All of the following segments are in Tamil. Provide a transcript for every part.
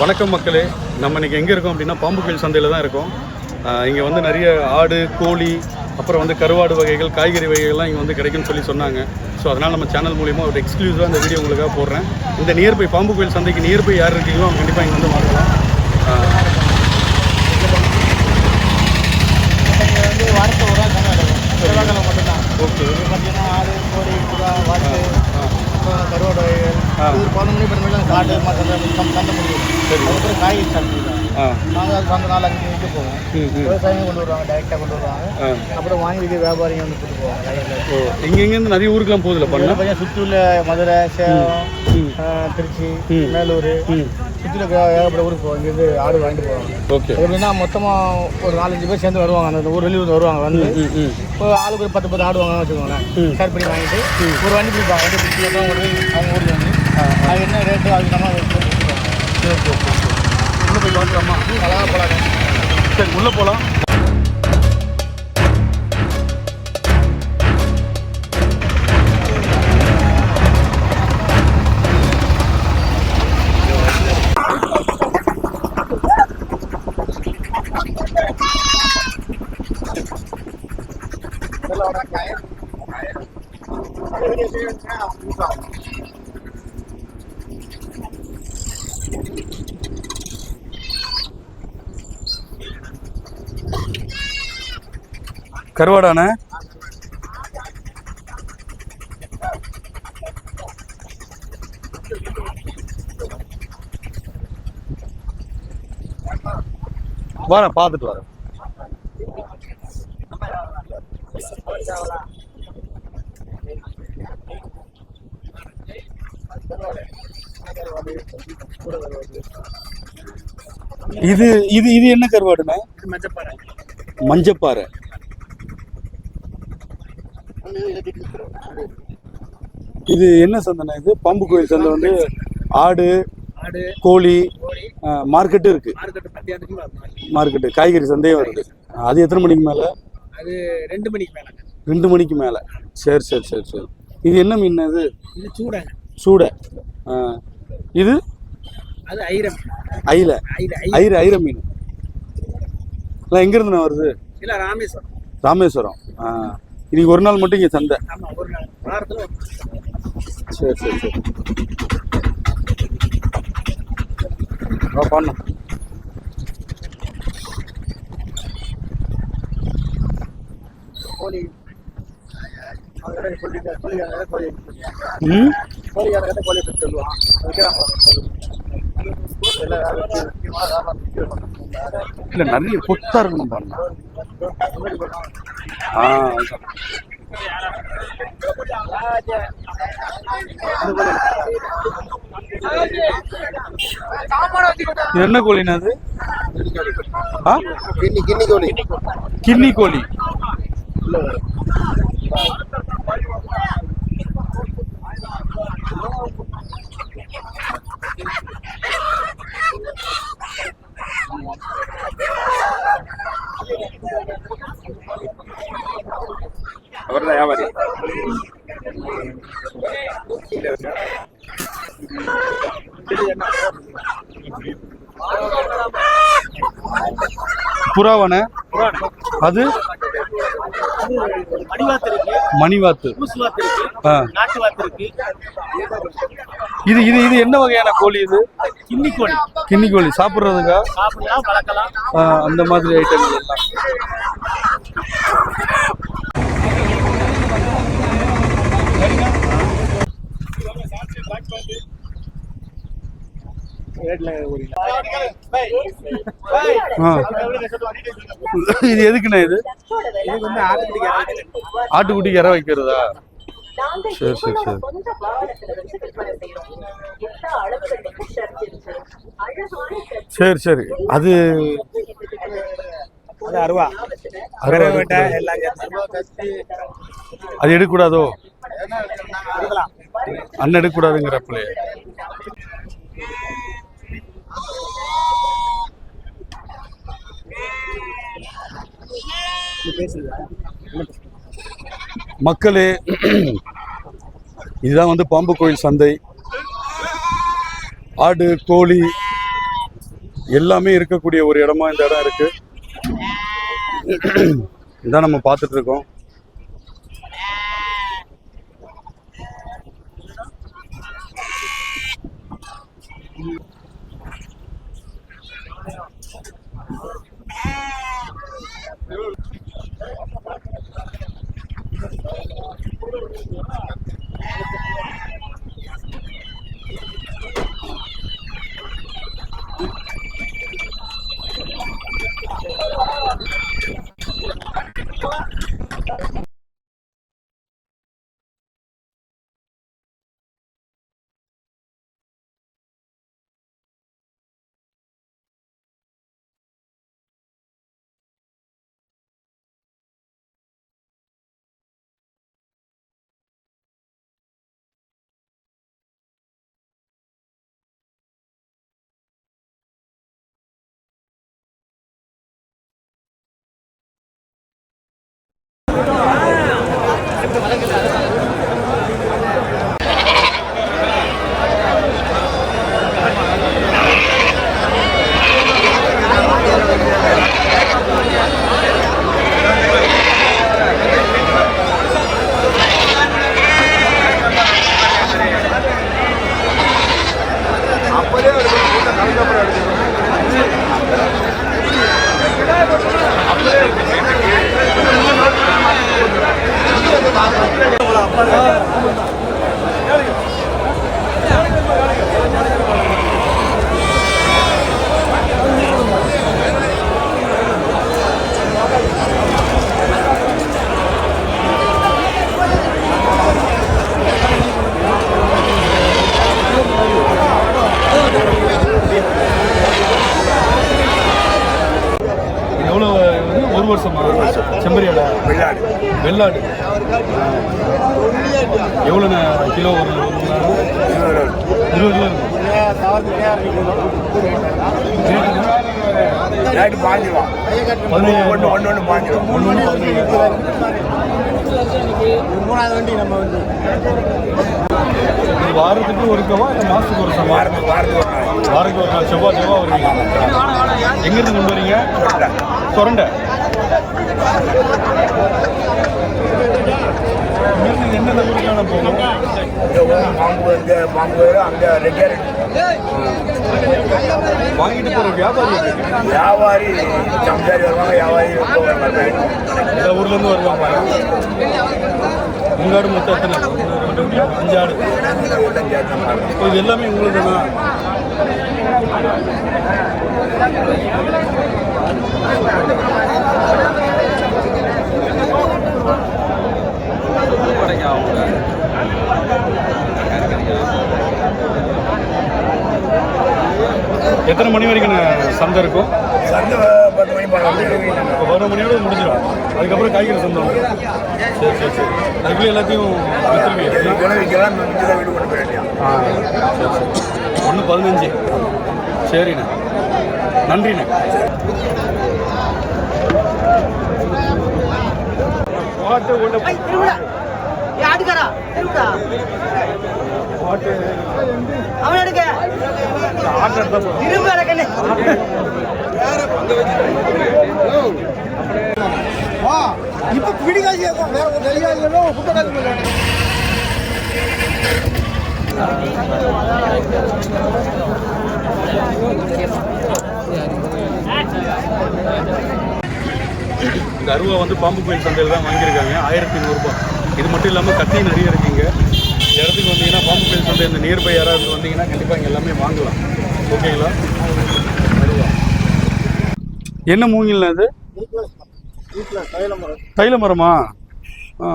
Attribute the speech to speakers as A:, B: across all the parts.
A: வணக்கம் மக்களே. நம்ம இன்னைக்கு எங்கே இருக்கோம் அப்படின்னா பாம்பு கோயில் சந்தையில் தான் இருக்கோம். இங்கே வந்து நிறைய ஆடு கோழி அப்புறம் வந்து கருவாடு வகைகள் காய்கறி வகைகள்லாம் இங்கே வந்து கிடைக்கும்னு சொல்லி சொன்னாங்க. ஸோ அதனால் நம்ம சேனல் மூலிமா ஒரு எக்ஸ்க்ளூசிவாக இந்த வீடியோ உங்களுக்காக போடுறேன். இந்த நியர்பை பாம்பு கோயில் சந்தைக்கு நியர்பை யார் இருக்கீங்களோ அவங்க கண்டிப்பாக இங்கே வந்து வாங்கலாம் ஓகே
B: பார்த்தீங்கன்னா ஆடு கோழி கருவாடு வகைகள் ஒரு பதினொன்று மணி காட்டு சந்தை முடியும்
A: சரி.
B: அதுக்கப்புறம் காய்கறி சாப்பிடுவோம்
A: ஆ.
B: நாங்கள் அது சொந்த நாள் போவோம். விவசாயிங்க கொண்டு வருவாங்க டைரெக்டாக கொண்டு வருவாங்க. அப்புறம் வாங்கி வியாபாரிங்க வந்து கூட்டு போவாங்க
A: இங்கேருந்து நிறைய ஊருக்குலாம் போகுதுல பண்ண?
B: பார்த்தீங்கன்னா சுற்றியுள்ள மதுரை சேலம் திருச்சி. மேலூர். சுற்றில ஏகப்பட்ட ஊருக்கு போவாங்க இங்கேருந்து ஆடு வாங்கிட்டு போவாங்க
A: ஓகே.
B: எப்படின்னா மொத்தமாக ஒரு நாலஞ்சு பேர் சேர்ந்து வருவாங்க. அந்த ஊர் வெளியூர் வருவாங்க வந்து. இப்போ ஆளுக்கு ஒரு பத்து பத்து ஆடு வாங்கன்னு வச்சுக்கோங்களேன். ஷேர் பண்ணி வாங்கிட்டு ஒரு வண்டி பிடிப்பாங்க வண்டி பிடிச்சி அவங்க அது என்ன ரேட்டு அதுக்கு நம்ம
A: சரி சரி சரி உள்ளே போய் பார்க்கலாமா
B: அழகாக போகலாங்க
A: சரி உள்ளே போகலாம் கருவாடாண்ணே? வரேன் பார்த்துட்டு வரேன். இது இது இது என்ன கருவாடுண்ணே?
B: மஞ்சப்பாறை.
A: மஞ்சப்பாறை. இது என்ன சந்தைண்ணே இது? பாம்பு கோயில் சந்தை வந்து ஆடு
B: ஆடு
A: கோழி மார்க்கெட்டு இருக்கு.
B: மார்க்கெட்டு
A: காய்கறி சந்தையும் வருது. அது எத்தனை மணிக்கு மேலே?
B: அது ரெண்டு மணிக்கு மேலே
A: ரெண்டு மணிக்கு மேலே. சரி சரி சரி சரி. இது என்ன மீன் இது
B: சூடை.
A: சூடை. இது?
B: அது ஐரம்
A: ஐல ஐர ஐர. மீன். எல்லாம் எங்கேருந்துண்ணே வருது?
B: இல்லை ராமேஸ்வரம்.
A: ராமேஸ்வரம். ஆ. இன்னைக்கு ஒரு நாள் மட்டும் இங்கே சந்தை. சரி சரி சரி.
B: சொல்லுவான்.
A: இல்லை நிறைய கொத்தா இருக்கணும் பாருங்க ஆ என்ன கோழினா அது? ஆ?
B: கிண்ணி கிண்ணி கோழி.
A: கின்னி கோழி. புறாவன. அது?
B: மணிவாத்து.
A: இது இது இது என்ன வகையான கோழி இது?
B: கிண்ணி கோழி
A: கின்னி கோழி ஆ, அந்த மாதிரி ஐட்டங்கள் எல்லாம். ஆ. இது எதுக்குண்ணே இது? ஆட்டுக்குட்டிக்கு இற வைக்கிறதா? சரி சரி சரி. சரி சரி. அது
B: அது
A: எடுக்கக்கூடாது. அண்ணன் எடுக்கக்கூடாதுங்கிறப்பலே மக்களே இதுதான் வந்து பாம்பு கோயில் சந்தை. ஆடு கோழி எல்லாமே இருக்கக்கூடிய ஒரு இடமா இந்த இடம் இருக்கு. இதான் நம்ம பார்த்துட்டு இருக்கோம். Yeah. செம்பரியாடா.
C: வெள்ளாடு.
A: வெள்ளாடு. எவ்வளோண்ணே கிலோ ஒரு இருபது கிலோ இருக்கும்
C: பாஞ்சிருவான் ஒன்று ஒன்று ஒன்று பாஞ்சிருவான்
A: ஒன்று ஒன்று
B: மூணாவது வண்டி நம்ம வந்து
A: வாரத்துக்கு ஒரு கவா இல்லை மாதத்துக்கு ஒரு சமா
C: வாரத்துக்கு வாரத்துக்கு ஒரு
A: வாரத்துக்கு ஒரு செவ்வாய் செவ்வாய் வருவீங்க. எங்கேருந்து கொண்டு வரீங்க? சொரண்டை.
C: பாம்பு இங்கே பாம்பு அங்கே ரெட்டியார்
A: வாங்கிட்டு போகிற வியாபாரி.
C: வியாபாரி சம்சாரி வருவாங்க வியாபாரி ரொம்ப
A: ஊர்லேருந்து வருவாங்க உங்காடு மொத்தம் எத்தனை அஞ்சு ஆடு இது எல்லாமே உங்களுக்கு தான் எத்தனை மணி வரைக்கும் சந்தை இருக்கும்?
C: சந்தை பத்து மணி
A: இப்போ பதினொரு மணியோட முடிஞ்சிடும். அதுக்கப்புறம் காய்கறி சந்தை சரி சரி சரி. அதுக்குள்ளே எல்லாத்தையும் ஆ சரி சரி. ஒன்று பதினஞ்சு. சரிண்ணே. நன்றிண்ணே.
D: யாருக்காரா திருவிடா அவன் எடுக்க. திரும்ப எடுக்கண்ணே
B: இப்போ பிடிக்காது வேற ஒரு தெரியாது புத்தகம்
A: இந்த அருவா வந்து பாம்பு கோயில் சந்தையில் தான் வாங்கியிருக்காங்க. ஆயிரத்தி நூறுரூபா இது மட்டும் இல்லாமல் கத்தி நிறைய இருக்குங்க இந்த இடத்துக்கு வந்தீங்கன்னா பாம்பு கோயில் சந்தை இந்த நியர்பை யாராவது வந்தீங்கன்னா கண்டிப்பாக இங்கே எல்லாமே வாங்கலாம். ஓகேங்களா அருவா என்ன மூங்கில்னா இது?
B: மரம்
A: தைல மரமா? ஆ.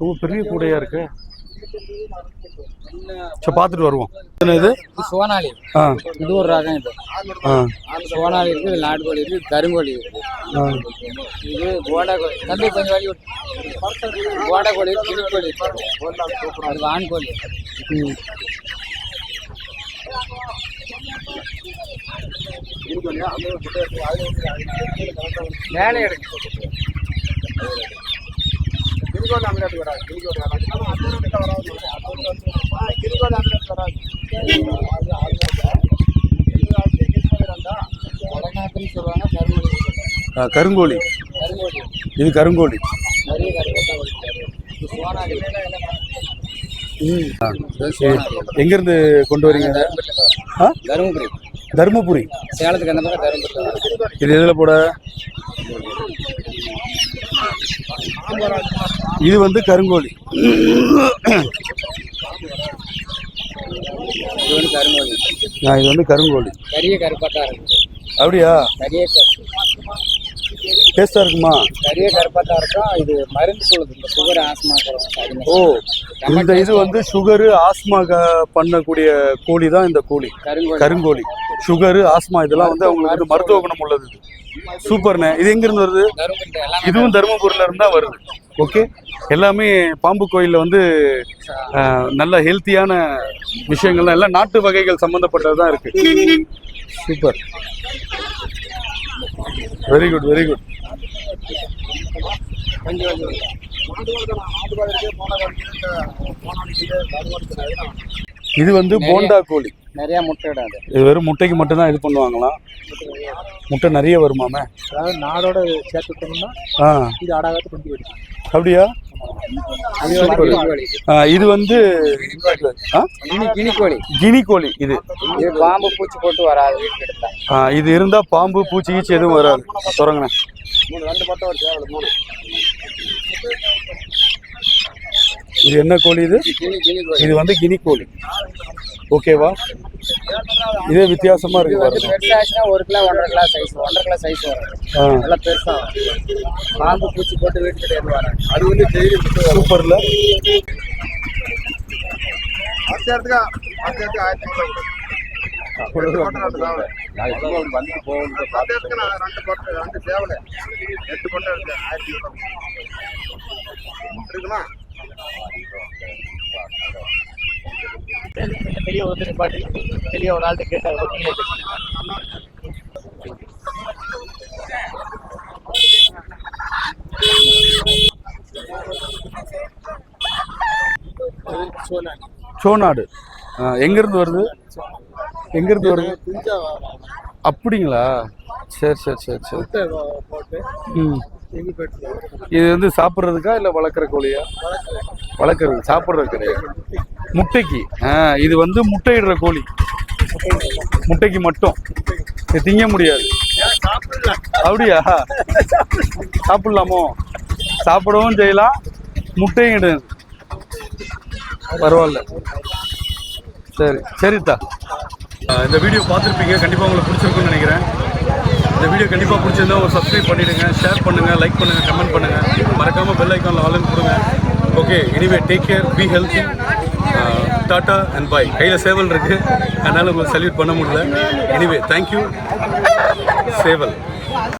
A: ரொம்ப பெரிய கூடையா இருக்கு. சரி பார்த்துட்டு வருவோம். இது
E: சோனாலி. இது ஒரு ரகம் இது. சோனாலி இருக்கு இது நாட்டுக்கோழி இருக்கு கருங்கோழி இருக்கு.
A: ஆ.
E: இது போடா கோழி தம்பி கொஞ்சம் வழி விட்டு போடா கோழி இருக்கு. கிளிக்கோழி அது ஆண் கோழி
A: ம்.
E: மேலே எடுக்கு
B: கிரிகோடு வராது. கிரிகோடு அமிலேட் வராது.
E: வடநாட்டுன்னு சொல்லுவாங்க கருங்கோழி.
A: இது கருங்கோழி. எங்கேருந்து கொண்டு வரீங்க?
E: தருமபுரி.
A: தருமபுரி.
E: சேலத்துக்கு அந்த பக்கம் தருமபுரி.
A: இது எதில் போட? இது வந்து கருங்கோழி.
E: இது வந்து கருங்கோழி
A: ஆ, இது வந்து கருங்கோழி.
E: கரிய கருப்பாத்தா இருக்கு.
A: அப்படியா?
E: கரிய க-
A: டேஸ்டாக இருக்குமா?
E: கரிய கருப்பாத்தா இருக்கும் இது மருந்து சொல்லுது இந்த சுகர் ஆஸ்மா
A: ஓ இந்த இது வந்து சுகரு ஆஸ்மா பண்ணக்கூடிய கோழி தான் இந்த கோழி.
E: கருங்கோழி.
A: சுகரு ஆஸ்மா இதெல்லாம் வந்து அவங்களுக்கு வந்து மருத்துவ குணம் உள்ளது. இது. சூப்பர்ண்ணே இது எங்கிருந்து வருது? இதுவும் தருமபுரியில இருந்து வருது. ஓகே. எல்லாமே பாம்பு கோயிலில் வந்து நல்ல ஹெல்த்தியான விஷயங்கள்லாம் எல்லாம் நாட்டு வகைகள் சம்மந்தப்பட்டது தான் இருக்கு. Super. Very good very good இது வந்து போண்டா கோழி.
E: நிறைய முட்டை இடாது
A: இது வெறும் முட்டைக்கு மட்டும்தான் இது பண்ணுவாங்களாம் முட்டை நிறைய வருமாமே?
B: அதாவது நாடோட சேர்த்து விட்டோம்னா
A: ஆ.
B: இது ஆடாகத்து கொண்டு வரும்
A: அப்படியா?
E: அது
A: இது வந்து ஆ?
E: கினி
A: கோழி இது.
E: பாம்பு பூச்சி போட்டு வராது
A: இது இருந்தால் பாம்பு பூச்சி கீச்சி எதுவும் வராது. தொடங்கண்ணே
E: மூணு
A: இது என்ன கோழி இது? இது வந்து கினி கோழி. ஓகேவா? இதே வித்தியாசமா இருக்கு பாருங்க.
E: ஒரு கிலோ ஒன்றரை கிலோ சைஸ் ஒன்றரை கிலோ சைஸ் வரும். நல்லா பெருசா வரும். பாம்பு பூச்சி போட்டு வீட்டுக்கு எடுத்து வராங்க அது வந்து டெய்லி
A: சூப்பர்ல.
B: பெரிய ஒரு பாட்டி பெரிய ஒரு ஆள்கிட்ட கேட்டாங்க
A: சோனாடு. ஆ, எங்கிருந்து வருது? எங்கிருந்து வருது? அப்படிங்களா? சரி சரி சரி சரி.
B: போட்டு
A: ம். இது வந்து சாப்பிட்றதுக்கா இல்லை வளர்க்குற கோழியா? வளர்க்குறது. சாப்பிட்றது கிடையாது. முட்டைக்கு. ஆ இது வந்து முட்டையிடுற கோழி. முட்டைக்கு மட்டும். இது திங்க முடியாது. அப்படியா? சாப்பிடலாமோ? சாப்பிடவும் செய்யலாம் முட்டையும் இடு பரவாயில்ல. சரி சரித்தா இந்த வீடியோ பார்த்துருப்பீங்க. கண்டிப்பாக உங்களுக்கு பிடிச்சிருக்குன்னு நினைக்கிறேன். இந்த வீடியோ கண்டிப்பாக பிடிச்சிருந்தா ஒரு சப்ஸ்கிரைப் பண்ணிவிடுங்க ஷேர் பண்ணுங்கள் லைக் பண்ணுங்கள் கமெண்ட் பண்ணுங்கள் மறக்காமல் பெல் ஐக்கானில் ஆளுன்னு கொடுங்க. Okay anyway take care be healthy tata and bye கையில் சேவல் இருக்குது அதனால் உங்களுக்கு சல்யூட் பண்ண முடியல. எனிவே தேங்க்யூ சேவல்.